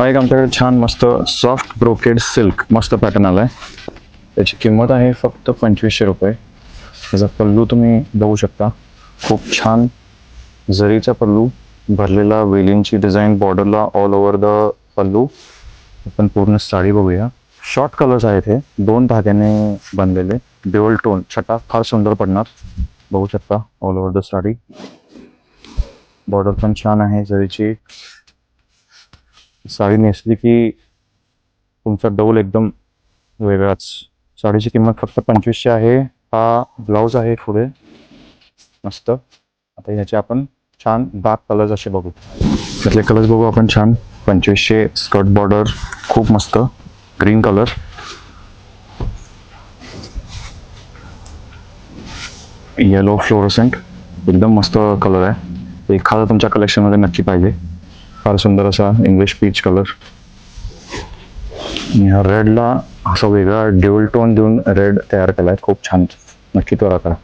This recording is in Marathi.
हा एक आमच्याकडे छान मस्त सॉफ्ट ब्रोकेड सिल्क मस्त पॅटर्न आला आहे त्याची किंमत आहे फक्त पंचवीसशे रुपये. त्याचा पल्लू तुम्ही बघू शकता. खूप छान जरीचा पल्लू भरलेला वेलींची डिझाईन बॉर्डरला ऑल ओव्हर द पल्लू. आपण पूर्ण साडी बघूया. शॉर्ट कलर्स आहेत हे. दोन धाग्याने बनलेले. ड्युअल टोन छटा फार सुंदर पडणार. बघू शकता all over the sari. Border पण छान आहे. जरीची साडी नेसली की तुमचा डौल एकदम वेगळाच. साडीची किंमत फक्त पंचवीसशे आहे. हा ब्लाऊज आहे पुढे. मस्त. आता ह्याचे आपण छान डार्क कलर्स असे बघू. त्यातले कलर्स बघू आपण छान. पंचवीसशे स्कर्ट बॉर्डर खूप मस्त. ग्रीन कलर येलो फ्लोरोसेंट एकदम मस्त कलर आहे. एखादा तुमच्या कलेक्शनमध्ये नक्की पाहिजे. फार सुंदर असा इंग्लिश पीच कलर ह्या रेडला असा वेगळा ड्युअल टोन देऊन रेड तयार केला आहे खूप छान. नक्की त्वरा करा.